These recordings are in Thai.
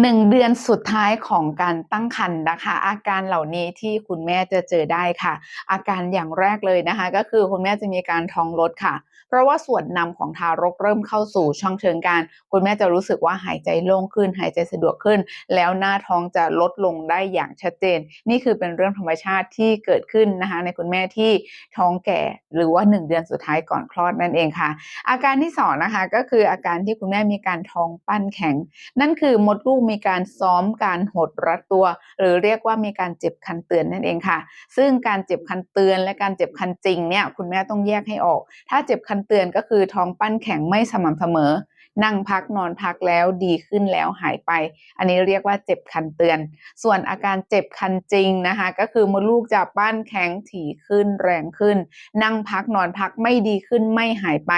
หนึ่งเดือนสุดท้ายของการตั้งครรภ์นะคะ อาการเหล่านี้ที่คุณแม่จะเจอได้ค่ะ อาการอย่างแรกเลยนะคะ ก็คือคุณแม่จะมีการท้องลดค่ะ เพราะว่าส่วนนำของทารกเริ่มเข้าสู่ช่องเชิงกราร คุณแม่จะรู้สึกว่าหายใจโล่งขึ้น หายใจสะดวกขึ้น แล้วหน้าท้องจะลดลงได้อย่างชัดเจน นี่คือเป็นเรื่องธรรมชาติที่เกิดขึ้นนะคะ ในคุณแม่ที่ท้องแก่ หรือว่า 1 เดือนสุดท้ายก่อนคลอดนั่นเองค่ะ อาการที่สองนะคะก็คืออาการที่คุณแม่มีการท้องปั้นแข็ง นั่นคือมดลูกมีการซ้อมการหดรัดตัว หรือเรียกว่ามีการเจ็บคันเตือนนั่นเองค่ะ ซึ่งการเจ็บคันเตือนและการเจ็บคันจริงเนี่ยคุณแม่ต้องแยกให้ออก ถ้าเจ็บคันเตือนก็คือท้องปั้นแข็งไม่สม่ำเสมอ นั่งพักนอนพักแล้วดีขึ้นแล้วหายไป อันนี้เรียกว่าเจ็บคันเตือน ส่วนอาการเจ็บคันจริงนะคะก็คือมดลูกจะปั้นแข็งถี่ขึ้นแรงขึ้น นั่งพักนอนพักไม่ดีขึ้นไม่หายไป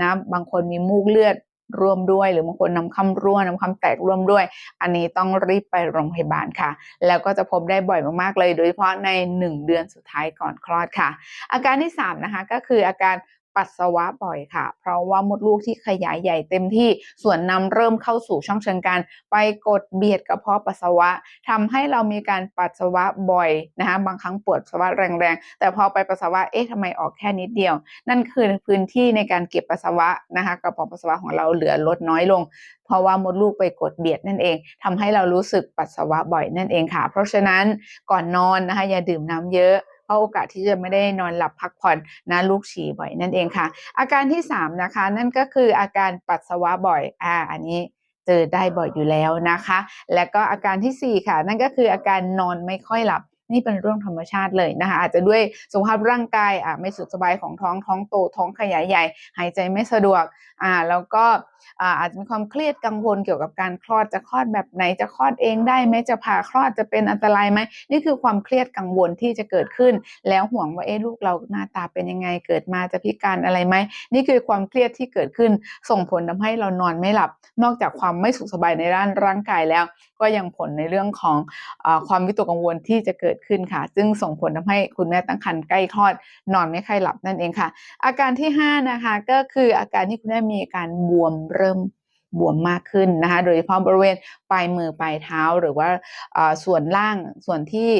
นะบางคนมีมูกเลือด ร่วมด้วย หรือบางคนน้ำคำรั่วน้ำคำแตกร่วมด้วย อันนี้ต้องรีบไปโรงพยาบาลค่ะ แล้วก็จะพบได้บ่อยมากๆเลย โดยเฉพาะใน 1 เดือนสุดท้ายก่อนคลอดค่ะ อาการที่ 3 นะคะก็คืออาการ ปัสสาวะบ่อยค่ะ เพราะว่ามดลูกที่ขยายใหญ่เต็มที่ส่วนนำเริ่มเข้าสู่ช่องเชิงกราร ไปกดเบียดกระเพาะปัสสาวะทำให้เรามีการปัสสาวะบ่อยนะคะบางครั้งปวดปัสสาวะแรงๆ แต่พอไปปัสสาวะเอ๊ะทำไมออกแค่นิดเดียว นั่นคือพื้นที่ในการเก็บปัสสาวะนะคะกระเพาะปัสสาวะของเราเหลือลดน้อยลง เพราะว่ามดลูกไปกดเบียดนั่นเองทำให้เรารู้สึกปัสสาวะบ่อยนั่นเองค่ะ เพราะฉะนั้นก่อนนอนนะคะอย่าดื่มน้ำเยอะ ราะโอกาสที่จะไม่ได้นอนหลับพักผ่อนนะลูกฉี่บ่อยนั่นเองค่ะ อาการที่ 3 นะคะ นั่นก็คืออาการปัสสาวะบ่อยอ่าอันนี้เจอได้บ่อยอยู่แล้วนะคะ และก็อาการที่ 4 ค่ะ นั่นก็คืออาการนอนไม่ค่อยหลับ นี่เป็นเรื่องธรรมชาติเลยนะคะอาจจะด้วยสุขภาพร่างกายอ่าไม่สุขสบายของท้องท้องโตท้องขยายใหญ่ หายใจไม่สะดวกอ่าแล้วก็อ่าอาจจะมีความเครียดกังวลเกี่ยวกับการคลอดจะคลอดแบบไหนจะคลอดเองได้ไหมจะผ่าคลอดจะเป็นอันตรายไหมนี่คือความเครียดกังวลที่จะเกิดขึ้น แล้วห่วงว่าเอ๊ะลูกเราหน้าตาเป็นยังไงเกิดมาจะพิการอะไรไหมนี่คือความเครียดที่เกิดขึ้น ส่งผลทำให้เรานอนไม่หลับ นอกจากความไม่สุขสบายในด้านร่างกายแล้ว ก็ยังผลในเรื่องของอความวิตกกังวลที่จะเกิดขึ้นค่ะ ซึ่งส่งผลทำให้คุณแม่ตั้งครรภ์ใกล้คลอดนอนไม่ค่อยหลับนั่นเองค่ะ อาการที่ 5 นะคะ ก็คืออาการที่คุณแม่มีอาการบวมเริ่มบวมมากขึ้นนะคะ โดยเฉพาะบริเวณปลายมือปลายเท้าหรือว่าส่วนล่างส่วนที่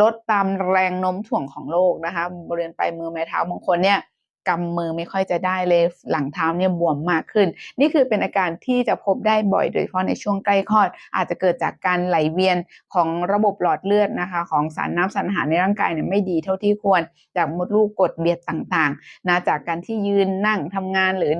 ลดตามแรงโน้มถ่วงของโลกนะคะ บริเวณปลายมือไม้เท้าบางคนเนี่ย กำมือไม่ค่อยจะได้เลยหลังเท้าเนี่ยบวมมากขึ้น นี่คือเป็นอาการที่จะพบได้บ่อยโดยเฉพาะในช่วงใกล้คลอด อาจจะเกิดจากการไหลเวียนของระบบหลอดเลือดนะคะ ของสารน้ำสารอาหารในร่างกายเนี่ยไม่ดีเท่าที่ควร จากมดลูกกดเบียดต่างๆนะจากการที่ยืนนั่งทำงานหรือ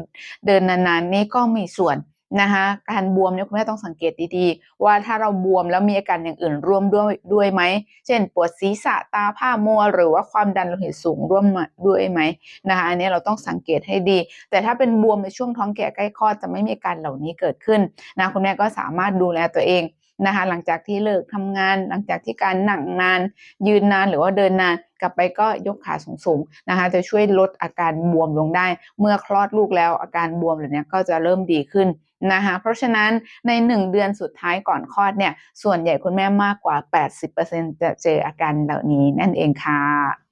เดินนานๆนี่ก็มีส่วน นะคะการบวมเนี่ยคุณแม่ต้องสังเกตดีๆ ว่าถ้าเราบวมแล้วมีอาการอย่างอื่นร่วมด้วยด้วยไหม เช่น ปวดศีรษะตาผ้ามัว หรือว่าความดันโลหิตสูงร่วมมาด้วยไหมนะคะอันนี้เราต้องสังเกตให้ดี แต่ถ้าเป็นบวมในช่วงท้องแก่ใกล้คลอดจะไม่มีการเหล่านี้เกิดขึ้นนะคุณแม่ก็สามารถดูแลตัวเอง นะคะหลังจากที่เลิกทำงานหลังจากที่การหนังนาน ยืนนานหรือว่าเดินนาน กลับไปก็ยกขาสูงๆนะคะ จะช่วยลดอาการบวมลงได้ เมื่อคลอดลูกแล้วอาการบวมเหล่านี้ก็จะเริ่มดีขึ้นนะคะเพราะฉะนั้นใน 1 เดือนสุดท้ายก่อนคลอดเนี่ยส่วนใหญ่คุณแม่มากกว่า 80%จะเจออาการเหล่านี้นั่นเองค่ะ